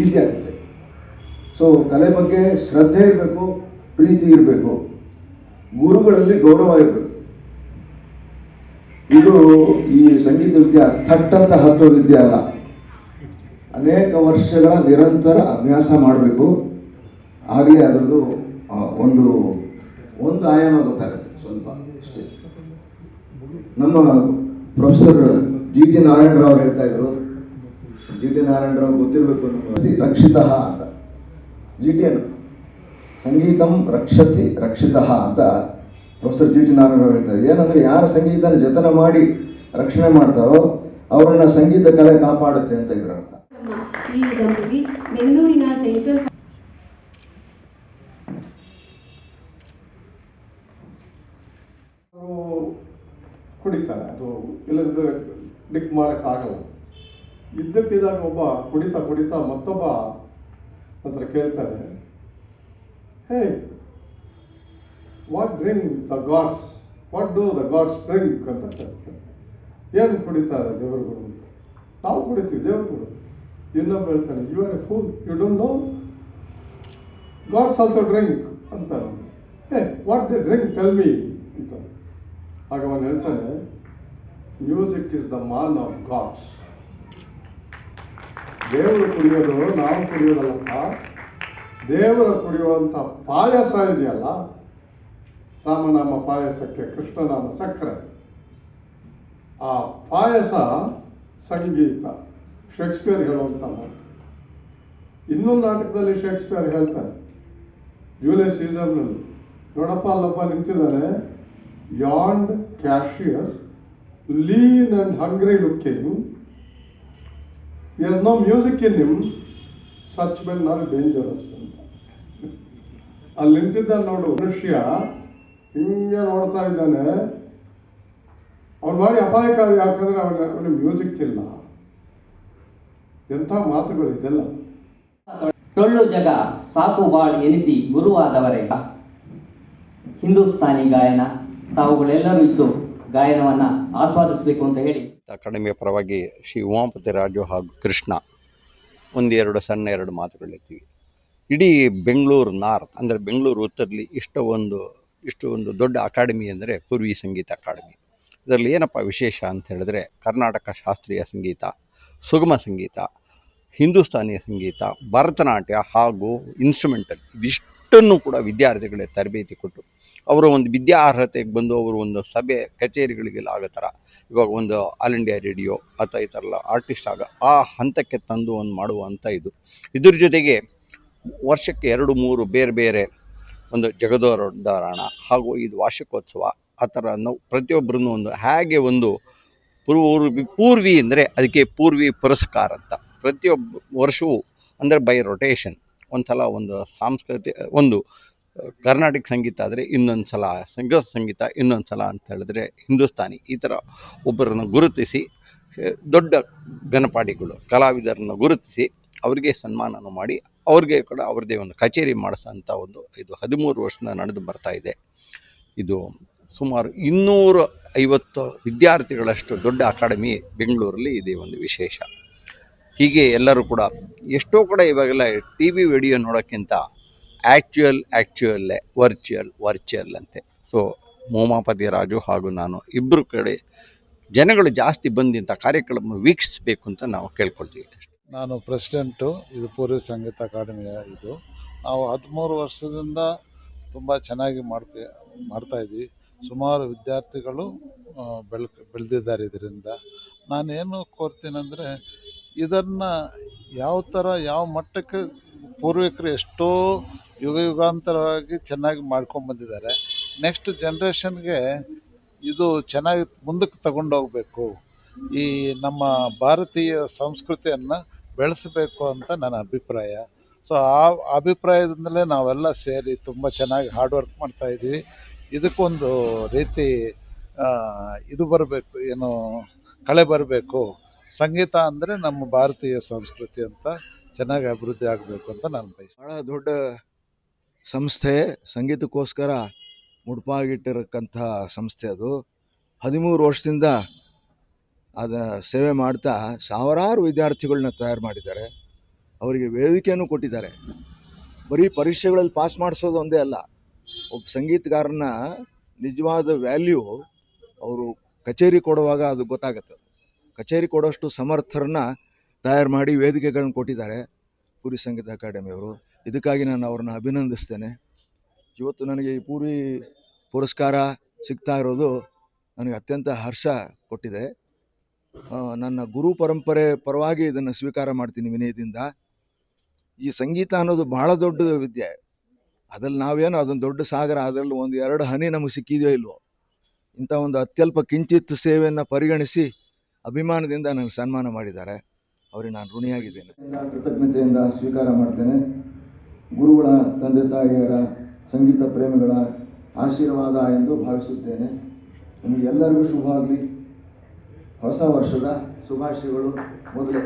Easy ಆಗುತ್ತೆ. So ಕಲೆ ಬಗ್ಗೆ ಶ್ರದ್ಧೆ ಇರಬೇಕು, ಪ್ರೀತಿ ಇರಬೇಕು. ಗುರುಗಳಲ್ಲಿ ಗೌರವ ಇರಬೇಕು. ಇದು ಈ ಸಂಗೀತ ವಿದ್ಯೆ ಥಟ್ಟಂತ ಹತ್ತೋ ವಿದ್ಯೆ ಅಲ್ಲ. ಅನೇಕ ವರ್ಷಗಳ ನಿರಂತರ ಅಭ್ಯಾಸ ಮಾಡಬೇಕು. ಆಗಲೇ ಅದರದ್ದು ಒಂದು ಒಂದು ಆಯಾಮ ಗೊತ್ತಾಗುತ್ತೆ, ಸ್ವಲ್ಪ ಅಷ್ಟೇ. ನಮ್ಮ ಪ್ರೊಫೆಸರ್ ಜಿ ಟಿ ನಾರಾಯಣರಾವ್ ಹೇಳ್ತಾ ಇದ್ರು ಜಿ ಟಿ ನಾರಾಯಣರಾವ್ ಗೊತ್ತಿರಬೇಕು ನಮಗೆ ರಕ್ಷಿತ ಅಂತ. ಜಿ ಟಿ ಅನ್ನು ಸಂಗೀತಂ ರಕ್ಷತಿ ರಕ್ಷಿತ ಅಂತ ಪ್ರೊಫೆಸರ್ ಜಿ ಟಿ ನಾರಾಯಣರಾವ್ ಹೇಳ್ತಾರೆ. ಏನಂದ್ರೆ ಯಾರು ಸಂಗೀತನ ಜತನ ಮಾಡಿ ರಕ್ಷಣೆ ಮಾಡ್ತಾರೋ ಅವರನ್ನ ಸಂಗೀತ ಕಲೆ ಕಾಪಾಡುತ್ತೆ ಅಂತ ಇದ್ರ ಅರ್ಥ. ಬೆಂಗಳೂರಿನ ಸೆಂಟ್ರಲ್ ಕುಡಿತಾರೆ. ಅದು ಇಲ್ಲದಿದ್ದರೆ ಡಿಕ್ ಮಾಡೋಕ್ಕಾಗಲ್ಲ. ಇದ್ದಕ್ಕಿದ್ದಾಗ ಒಬ್ಬ ಕುಡಿತಾ ಕುಡಿತಾ ಮತ್ತೊಬ್ಬ ಹತ್ರ ಕೇಳ್ತಾರೆ hey what drink the gods what do the gods drink ಅಂತ ಏನು ಕುಡಿತಾರೆ ದೇವರುಗಳು? ಅಂತ. ನಾವು ಕುಡಿತೀವಿ ದೇವರುಗಳು. ಇನ್ನೊಬ್ಬ ಹೇಳ್ತಾನೆ you are a fool you don't know gods also drink ಅಂತ hey what the drink tell me ಅಂತ. ಆಗ ಅವನು ಹೇಳ್ತಾನೆ music is the man of gods ದೇವರು ಕುಡಿಯೋದು ನಾವು ಕುಡಿಯೋದಲ್ಲಪ್ಪ? ದೇವರ ಕುಡಿಯುವಂಥ ಪಾಯಸ ಇದೆಯಲ್ಲ? ರಾಮನಾಮ ಪಾಯಸಕ್ಕೆ ಕೃಷ್ಣನಾಮ ಸಕ್ಕರೆ. ಆ ಪಾಯಸ ಸಂಗೀತ. ಶೇಕ್ಸ್ಪಿಯರ್ ಹೇಳುವಂಥ ಮಾತು. ಇನ್ನೊಂದು ನಾಟಕದಲ್ಲಿ ಶೇಕ್ಸ್ಪಿಯರ್ ಹೇಳ್ತಾನೆ. ಜೂಲಿಯಸ್ ಸೀಸನ್ನಲ್ಲಿ ನೋಡಪ್ಪ ಅಲ್ಲಪ್ಪ ನಿಂತಿದ್ದಾನೆ. Yond Cassius, lean and hungry looking no music in him such men R dangerous ಅಂತ ಅಲ್ಲಿ ನಿಂತಿದ್ದ ನೋಡು, ಮನುಷ್ಯ. ಹಿಂಗೆ ನೋಡ್ತಾ ಇದ್ದಾನೆ. ಅವ್ನು ಮಾಡಿ ಅಪಾಯಕಾರಿ, ಯಾಕಂದ್ರೆ ಅವನ ಮ್ಯೂಸಿಕ್ ಇಲ್ಲ. ಎಂಥ ಮಾತುಗಳು ಇದೆಲ್ಲ. ಟೊಳ್ಳು ಜಗ ಸಾಕು ಬಾಳ್ ಎನಿಸಿ ಗುರುವಾದವರೇ. ಹಿಂದೂಸ್ತಾನಿ ಗಾಯನ. ತಾವುಗಳೆಲ್ಲರೂ ಇದ್ದು ಗಾಯನವನ್ನ ಆಸ್ವಾದಿಸಬೇಕು ಅಂತ ಹೇಳಿ. ಅಕಾಡೆಮಿಯ ಪರವಾಗಿ ಶ್ರೀ ಉಮಾಪತಿ ರಾಜು ಹಾಗೂ ಕೃಷ್ಣ ಒಂದೆರಡು ಸಣ್ಣ ಎರಡು ಮಾತುಗಳಿರ್ತೀವಿ ಇಡೀ ಬೆಂಗಳೂರು ನಾರ್ತ್ ಅಂದರೆ ಬೆಂಗಳೂರು ಉತ್ತರಲ್ಲಿ ಇಷ್ಟು ಒಂದು ಇಷ್ಟು ಒಂದು ದೊಡ್ಡ ಅಕಾಡೆಮಿ ಅಂದರೆ ಪೂರ್ವಿ ಸಂಗೀತ ಅಕಾಡೆಮಿ. ಇದರಲ್ಲಿ ಏನಪ್ಪ ವಿಶೇಷ ಅಂತ ಹೇಳಿದ್ರೆ ಕರ್ನಾಟಕ ಶಾಸ್ತ್ರೀಯ ಸಂಗೀತ, ಸುಗಮ ಸಂಗೀತ ಹಿಂದೂಸ್ತಾನಿ ಸಂಗೀತ, ಭರತನಾಟ್ಯ ಹಾಗೂ ಇನ್ಸ್ಟ್ರುಮೆಂಟಲ್ ಇದಿಷ್ಟನ್ನು ಕೂಡ ವಿದ್ಯಾರ್ಥಿಗಳಿಗೆ ತರಬೇತಿ ಕೊಟ್ಟು ಅವರ ಒಂದು ವಿದ್ಯಾ ಅರ್ಹತೆಗೆ ಬಂದು ಅವರು ಒಂದು ಸಭೆ, ಕಚೇರಿಗಳಿಗೆಲ್ಲ ಆಗೋ ಥರ ಇವಾಗ ಒಂದು ಆಲ್ ಇಂಡಿಯಾ ರೇಡಿಯೋ ಅಥವಾ ಈ ಥರ ಎಲ್ಲ ಆರ್ಟಿಸ್ಟ್ ಆಗ ಆ ಹಂತಕ್ಕೆ ತಂದು ಒಂದು ಮಾಡುವಂಥ ಇದು. ಇದ್ರ ಜೊತೆಗೆ ವರ್ಷಕ್ಕೆ ಎರಡು, ಮೂರು ಬೇರೆ ಬೇರೆ ಒಂದು ಜಗದೋರಣ ಹಾಗೂ ಇದು ವಾರ್ಷಿಕೋತ್ಸವ ಆ ಥರ ನಾವು ಪ್ರತಿಯೊಬ್ಬರನ್ನು ಒಂದು ಹೇಗೆ ಒಂದು ಪೂರ್ವಿ ಪೂರ್ವಿ ಅಂದರೆ ಅದಕ್ಕೆ ಪೂರ್ವಿ ಪುರಸ್ಕಾರ ಅಂತ. ಪ್ರತಿಯೊಬ್ಬ ವರ್ಷವೂ ಅಂದರೆ ಬೈ ರೊಟೇಷನ್ ಒಂದು ಸಲ ಒಂದು ಸಾಂಸ್ಕೃತಿಕ ಒಂದು ಕರ್ನಾಟಕ ಸಂಗೀತ ಆದರೆ ಇನ್ನೊಂದು ಸಲ ಸಂಗೀತ ಸಂಗೀತ ಇನ್ನೊಂದು ಸಲ ಅಂತ ಹೇಳಿದ್ರೆ ಹಿಂದೂಸ್ತಾನಿ. ಈ ಥರ ಒಬ್ಬರನ್ನು ಗುರುತಿಸಿ, ದೊಡ್ಡ ಗಣಪಾಡಿಗಳು, ಕಲಾವಿದರನ್ನು ಗುರುತಿಸಿ ಅವರಿಗೆ ಸನ್ಮಾನನ ಮಾಡಿ, ಅವ್ರಿಗೆ ಕೂಡ ಅವ್ರದ್ದೇ ಒಂದು ಕಚೇರಿ ಮಾಡಿಸೋಂಥ ಒಂದು ಇದು ಹದಿಮೂರು ವರ್ಷದಿಂದ ನಡೆದು ಬರ್ತಾ ಇದೆ. ಇದು ಸುಮಾರು ಇನ್ನೂರ ಐವತ್ತು ವಿದ್ಯಾರ್ಥಿಗಳಷ್ಟು ದೊಡ್ಡ ಅಕಾಡೆಮಿ ಬೆಂಗಳೂರಲ್ಲಿ ಇದೆ ಒಂದು ವಿಶೇಷ. ಹೀಗೆ ಎಲ್ಲರೂ ಕೂಡ ಎಷ್ಟೋ ಕೂಡ ಇವಾಗೆಲ್ಲ ಟಿ ವಿ ವಿಡಿಯೋ ನೋಡೋಕ್ಕಿಂತ ಆ್ಯಕ್ಚುಯಲ್ ಆ್ಯಕ್ಚುಯಲ್ಲೇ ವರ್ಚುಯಲ್ ವರ್ಚುಯಲ್ ಅಂತೆ. ಸೊ ಮೋಮಾಪತಿ ರಾಜು ಹಾಗೂ ನಾನು ಇಬ್ಬರು ಕಡೆ ಜನಗಳು ಜಾಸ್ತಿ ಬಂದಿಂಥ ಕಾರ್ಯಕ್ರಮ ವೀಕ್ಷಿಸಬೇಕು ಅಂತ ನಾವು ಕೇಳ್ಕೊಳ್ತೀವಿ. ನಾನು ಪ್ರೆಸಿಡೆಂಟು ಇದು ಪೂರ್ವ ಸಂಗೀತ ಅಕಾಡೆಮಿಯ ಇದು. ನಾವು ಹದಿಮೂರು ವರ್ಷದಿಂದ ತುಂಬ ಚೆನ್ನಾಗಿ ಮಾಡ್ತೀವಿ ಮಾಡ್ತಾಯಿದ್ವಿ ಸುಮಾರು ವಿದ್ಯಾರ್ಥಿಗಳು ಬೆಳ್, ಬೆಳೆದಿದ್ದಾರೆ ಇದರಿಂದ. ನಾನೇನು ಕೋರ್ತೀನಂದರೆ ಇದನ್ನು ಯಾವ ಥರ ಯಾವ ಮಟ್ಟಕ್ಕೆ ಪೂರ್ವಿಕರು ಎಷ್ಟೋ ಯುಗ ಯುಗಾಂತರವಾಗಿ ಚೆನ್ನಾಗಿ ಮಾಡ್ಕೊಂಬಂದಿದ್ದಾರೆ ನೆಕ್ಸ್ಟ್ ಜನ್ರೇಷನ್ಗೆ ಇದು ಚೆನ್ನಾಗಿ ಮುಂದಕ್ಕೆ ತಗೊಂಡೋಗಬೇಕು ಈ ನಮ್ಮ ಭಾರತೀಯ ಸಂಸ್ಕೃತಿಯನ್ನು ಬೆಳೆಸಬೇಕು ಅಂತ ನನ್ನ ಅಭಿಪ್ರಾಯ. ಸೊ ಆ ಅಭಿಪ್ರಾಯದಿಂದಲೇ ನಾವೆಲ್ಲ ಸೇರಿ ತುಂಬ ಚೆನ್ನಾಗಿ ಹಾರ್ಡ್ ವರ್ಕ್ ಮಾಡ್ತಾಯಿದ್ವಿ ಇದಕ್ಕೊಂದು ರೀತಿ ಇದು ಬರಬೇಕು, ಏನು, ಕಳೆ ಬರಬೇಕು. ಸಂಗೀತ ಅಂದರೆ ನಮ್ಮ ಭಾರತೀಯ ಸಂಸ್ಕೃತಿ ಅಂತ ಚೆನ್ನಾಗಿ ಅಭಿವೃದ್ಧಿ ಆಗಬೇಕು ಅಂತ ನಾನು ಬಯಸ್ತೀನಿ. ಬಹಳ ದೊಡ್ಡ ಸಂಸ್ಥೆ, ಸಂಗೀತಕ್ಕೋಸ್ಕರ ಮುಡುಪಾಗಿಟ್ಟಿರಕ್ಕಂಥ ಸಂಸ್ಥೆ ಅದು. ಹದಿಮೂರು ವರ್ಷದಿಂದ ಅದ ಸೇವೆ ಮಾಡ್ತಾ ಸಾವಿರಾರು ವಿದ್ಯಾರ್ಥಿಗಳನ್ನ ತಯಾರು ಮಾಡಿದ್ದಾರೆ. ಅವರಿಗೆ ವೇದಿಕೆಯನ್ನು ಕೊಟ್ಟಿದ್ದಾರೆ. ಬರೀ ಪರೀಕ್ಷೆಗಳಲ್ಲಿ ಪಾಸ್ ಮಾಡಿಸೋದು ಒಂದೇ ಅಲ್ಲ, ಒಬ್ಬ ಸಂಗೀತಗಾರನ ನಿಜವಾದ ವ್ಯಾಲ್ಯೂ ಅವರು ಕಚೇರಿ ಕೊಡುವಾಗ ಅದು ಗೊತ್ತಾಗುತ್ತೆ ಕಚೇರಿ ಕೊಡೋಷ್ಟು ಸಮರ್ಥರನ್ನ ತಯಾರು ಮಾಡಿ ವೇದಿಕೆಗಳನ್ನ ಕೊಟ್ಟಿದ್ದಾರೆ ಪೂರಿ ಸಂಗೀತ ಅಕಾಡೆಮಿಯವರು ಇದಕ್ಕಾಗಿ ನಾನು ಅವ್ರನ್ನ ಅಭಿನಂದಿಸ್ತೇನೆ. ಇವತ್ತು ನನಗೆ ಈ ಪೂರಿ ಪುರಸ್ಕಾರ ಸಿಗ್ತಾ ಇರೋದು ನನಗೆ ಅತ್ಯಂತ ಹರ್ಷ ಕೊಟ್ಟಿದೆ. ನನ್ನ ಗುರು ಪರಂಪರೆ ಪರವಾಗಿ ಇದನ್ನು ಸ್ವೀಕಾರ ಮಾಡ್ತೀನಿ ವಿನಯದಿಂದ. ಈ ಸಂಗೀತ ಅನ್ನೋದು ಬಹಳ ದೊಡ್ಡ ವಿದ್ಯೆ. ಅದ್ರಲ್ಲಿ ನಾವೇನು ಅದೊಂದು ದೊಡ್ಡ ಸಾಗರ, ಅದರಲ್ಲಿ ಒಂದು ಎರಡು ಹನಿ ನಮಗೆ ಸಿಕ್ಕಿದೆಯೋ ಇಲ್ವೋ, ಇಂಥ ಒಂದು ಅತ್ಯಲ್ಪ ಕಿಂಚಿತ್ ಸೇವೆಯನ್ನು ಪರಿಗಣಿಸಿ ಅಭಿಮಾನದಿಂದ ನನಗೆ ಸನ್ಮಾನ ಮಾಡಿದ್ದಾರೆ. ಅವರಿಗೆ ನಾನು ಋಣಿಯಾಗಿದ್ದೇನೆ. ಕೃತಜ್ಞತೆಯಿಂದ ಸ್ವೀಕಾರ ಮಾಡ್ತೇನೆ. ಗುರುಗಳ ತಂದೆ ತಾಯಿಯರ ಸಂಗೀತ ಪ್ರೇಮಿಗಳ ಆಶೀರ್ವಾದ ಎಂದು ಭಾವಿಸುತ್ತೇನೆ. ನಿಮಗೆಲ್ಲರಿಗೂ ಶುಭ ಆಗಲಿ. ಹೊಸ ವರ್ಷದ ಶುಭಾಶಯಗಳು ಮೊದಲೇ.